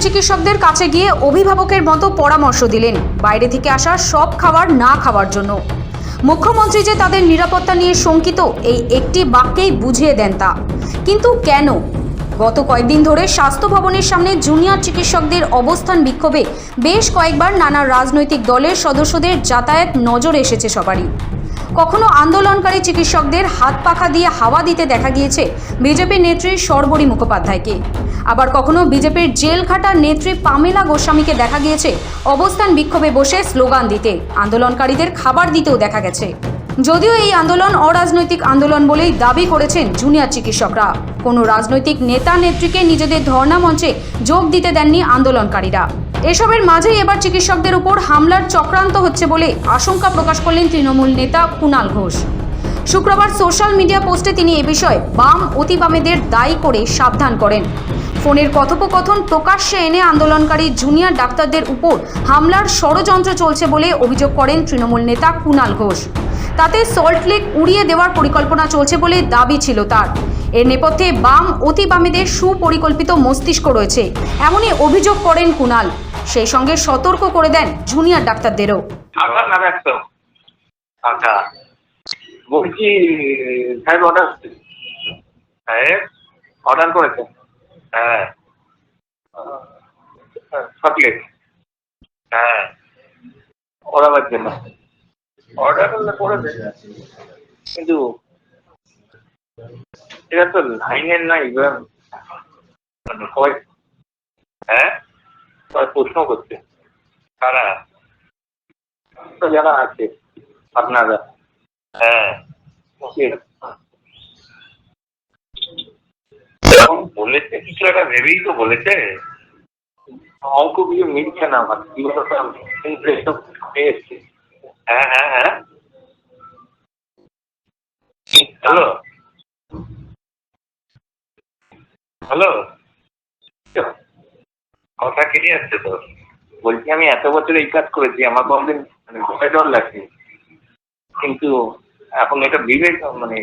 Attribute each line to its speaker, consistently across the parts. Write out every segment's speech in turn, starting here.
Speaker 1: চিকিৎসকদের কাছে গিয়ে অভিভাবকের মতো পরামর্শ দিলেন। বাইরে থেকে আসা সব খাবার না খাওয়ার জন্য। মুখ্যমন্ত্রী যে তাদের নিরাপত্তা নিয়ে শঙ্কিত, এই একটি বাক্যেই বুঝিয়ে দেন তা। কিন্তু কেন? গত কয়েকদিন ধরে স্বাস্থ্য ভবনের সামনে জুনিয়র চিকিৎসকদের অবস্থান বিক্ষোভে বেশ কয়েকবার নানা রাজনৈতিক দলের সদস্যদের যাতায়াত নজরে এসেছে সবারই। কখনো আন্দোলনকারী চিকিৎসকদের হাত পাখা দিয়ে হাওয়া দিতে দেখা গিয়েছে বিজেপির নেত্রী সর্বরী মুখোপাধ্যায়কে। আবার কখনো বিজেপির জেল খাটা নেত্রী পামেলা গোস্বামীকে দেখা গিয়েছে অবস্থান বিক্ষোভে বসে স্লোগান দিতে। আন্দোলনকারীদের খাবার দিতেও দেখা গেছে। যদিও এই আন্দোলন অরাজনৈতিক আন্দোলন বলেই দাবি করেছেন জুনিয়র চিকিৎসকরা। কোনো রাজনৈতিক নেতা নেত্রীকে নিজেদের ধর্ণা মঞ্চে যোগ দিতে দেননি আন্দোলনকারীরা। এসবের মাঝেই এবার চিকিৎসকদের উপর হামলার চক্রান্ত হচ্ছে বলে আশঙ্কা প্রকাশ করলেন তৃণমূল নেতা কুণাল ঘোষ। শুক্রবার সোশ্যাল মিডিয়া পোস্টে তিনি এ বিষয়ে বাম অতিবামেদের দায়ী করে সাবধান করেন। ফোনের কথোপকথন প্রকাশ্যে এনে আন্দোলনকারী জুনিয়র ডাক্তারদের উপর হামলার ষড়যন্ত্র চলছে বলে অভিযোগ করেন তৃণমূল নেতা কুণাল ঘোষ। তাতে সল্টলেক উড়িয়ে দেওয়ার পরিকল্পনা চলছে বলে দাবি ছিল তার। এর নেপথ্যে বাম, অতি বামেদের সুপরিকল্পিত মস্তিষ্ক রয়েছে, এমনই অভিযোগ করেন কুণাল সেই সঙ্গে সতর্ক করে দেন জুনিয়র ডাক্তারদেরও।
Speaker 2: একশো আচ্ছা। বলছি সাহেব অর্ডার অর্ডার করেছে হ্যাঁ। হ্যাঁ। অর্ডার করেছে কিন্তু এটা তো লাইনের নাই মানে সবাই হ্যাঁ? সবাই প্রশ্ন করছে। কারা? যারা আছে, আপনারা। হ্যাঁ। এখন বলেছে কিছু একটা ভেবেই তো বলেছে। অঙ্ক কিছু মিলছে না আমার হয়ে হ্যাঁ হ্যাঁ হ্যাঁ। হ্যালো? হ্যালো? কথা কেটে যাচ্ছে তো। বলছি আমি এত বছর এই কাজ করেছি আমার কোনদিন মানে ভয় ডর লাগছে কিন্তু এখন এটা বিবেক মানে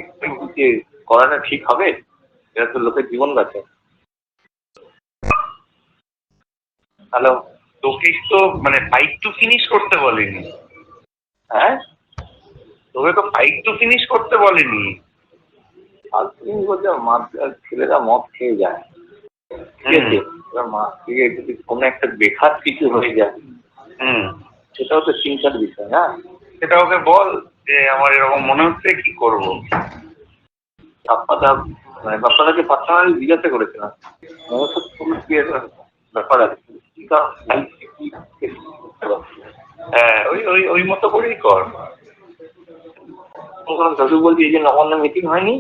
Speaker 2: করাটা ঠিক হবে? এটা তো লোকের জীবন বাঁচে হ্যালো
Speaker 3: তোকে তো মানে ফাইট টু ফিনিশ করতে বলেনি।
Speaker 2: হ্যাঁ?
Speaker 3: তোকে তো ফাইট টু ফিনিশ করতে বলেনি।
Speaker 2: ছেলেরা মদ খেয়ে যায়। ঠিক আছে? যদি কোনো একটা বেখাত কিছু হয়ে যায়
Speaker 3: হুম।
Speaker 2: সেটাও তো চিন্তার বিষয় হ্যাঁ
Speaker 3: সেটা ওকে বল যে আমার এরকম মনে হচ্ছে কি করব?
Speaker 2: বাপ্পাদা মানে বাপ্পাদাকে পার্সোনালি জিজ্ঞাসা করেছিলাম। ব্যাপার আছে।
Speaker 3: হ্যাঁ ওই ওই ওই মতো করেই কর।
Speaker 2: দাদু বলছি এই যে নবান্ন মিটিং হয়নি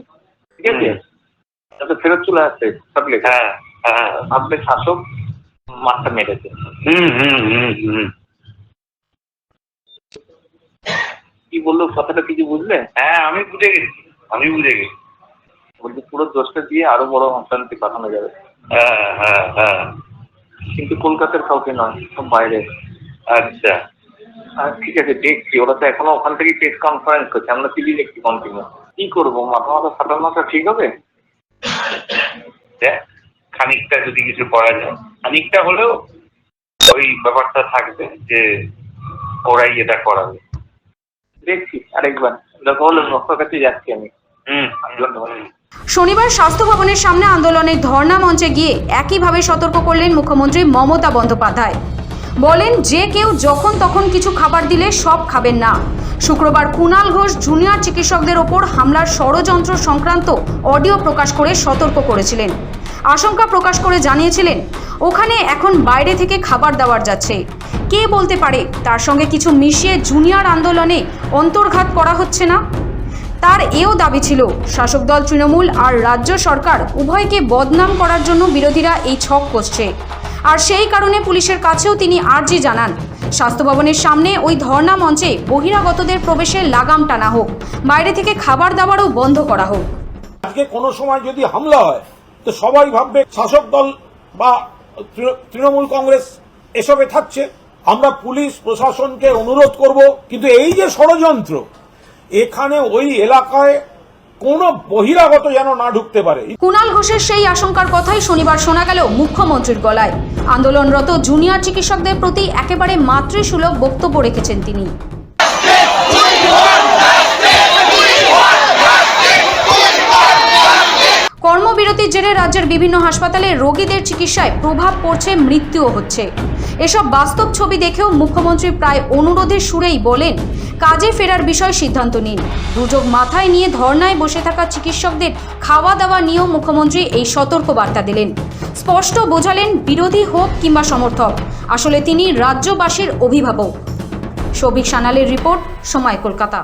Speaker 2: ঠিক আছে। তাতে ফেরত চলে আসছে সাবলে
Speaker 3: হ্যাঁ হ্যাঁ।
Speaker 2: ভাবলে শাসক মাঠটা মেরেছে।
Speaker 3: হুম হুম হুম হুম।
Speaker 2: কি বলল কথাটা কিছু বুঝলে?
Speaker 3: হ্যাঁ আমি বুঝে গেছি। আমি বুঝে গেছি।
Speaker 2: বলছি পুরো দোষটা দিয়ে আরও বড় অশান্তি পাঠানো যাবে।
Speaker 3: হ্যাঁ হ্যাঁ হ্যাঁ।
Speaker 2: কিন্তু কলকাতার কাউকে নয় সব বাইরে।
Speaker 3: আচ্ছা।
Speaker 2: ঠিক আছে দেখছি। ওরা তো এখনও ওখান থেকে প্রেস কনফারেন্স করছে। আমরা টিভি দেখছি কন্টিনিউ কি করব? মাথা মাথা ফাটানোটা ঠিক হবে?
Speaker 3: দেখ খানিকটা যদি কিছু করা যায়। খানিকটা হলেও ওই ব্যাপারটা থাকবে যে ওরাই এটা করাবে।
Speaker 2: দেখছি আরেকবার। দরকার হলে কাছে যাচ্ছি আমি।
Speaker 3: হুম।
Speaker 2: ধন্যবাদ।
Speaker 1: শনিবার স্বাস্থ্য ভবনের সামনে আন্দোলনের ধর্ণা মঞ্চে গিয়ে একইভাবে সতর্ক করলেন মুখ্যমন্ত্রী মমতা বন্দ্যোপাধ্যায়। বলেন, যে কেউ যখন তখন কিছু খাবার দিলে সব খাবেন না। শুক্রবার কুণাল ঘোষ জুনিয়র চিকিৎসকদের ওপর হামলার ষড়যন্ত্র সংক্রান্ত অডিও প্রকাশ করে সতর্ক করেছিলেন। আশঙ্কা প্রকাশ করে জানিয়েছিলেন, ওখানে এখন বাইরে থেকে খাবার দেওয়ার যাচ্ছে। কে বলতে পারে, তার সঙ্গে কিছু মিশিয়ে জুনিয়র আন্দোলনে অন্তর্ঘাত করা হচ্ছে না? তার এও দাবি ছিল, শাসক দল তৃণমূল আর রাজ্য সরকার উভয়কে বদনাম করার জন্য বিরোধীরা এই ছক কষছে। আর সেই কারণে পুলিশের কাছেও তিনি আর্জি জানান। স্বাস্থ্য ভবনের সামনে ওই ধর্ণা মঞ্চে বহিরাগতদের প্রবেশে লাগাম টানা হোক, বাইরে থেকে খাবার দাবারও বন্ধ করা হোক।
Speaker 4: আজকে কোনো সময় যদি হামলা হয়, তো সবাই ভাববে শাসক দল বা তৃণমূল কংগ্রেস এসবে থাকছে। আমরা পুলিশ প্রশাসনকে অনুরোধ করব, কিন্তু এই যে ষড়যন্ত্র এখানে ওই এলাকায় কোনো বহিরাগত যেন না ঢুকতে পারে।
Speaker 1: কুণাল ঘোষের সেই আশঙ্কার কথাই শনিবার শোনা গেল মুখ্যমন্ত্রীর গলায়। আন্দোলনরত জুনিয়র চিকিৎসকদের প্রতি একেবারে মাতৃসুলভ বক্তব্য রেখেছেন তিনি। কর্মবিরতির জেরে রাজ্যের বিভিন্ন হাসপাতালে রোগীদের চিকিৎসায় প্রভাব পড়ছে, মৃত্যুও হচ্ছে। এসব বাস্তব ছবি দেখেও মুখ্যমন্ত্রী প্রায় অনুরোধের সুরেই বলেন, কাজে ফেরার বিষয় সিদ্ধান্ত নিন। দুযোগ মাথায় নিয়ে ধর্নায় বসে থাকা চিকিৎসকদের খাওয়া দাওয়া নিয়েও মুখ্যমন্ত্রী এই সতর্ক বার্তা দিলেন। স্পষ্ট বোঝালেন, বিরোধী হোক কিংবা সমর্থক, আসলে তিনি রাজ্যবাসীর অভিভাবক। সৌভিক সানালের রিপোর্ট, সময় কলকাতা।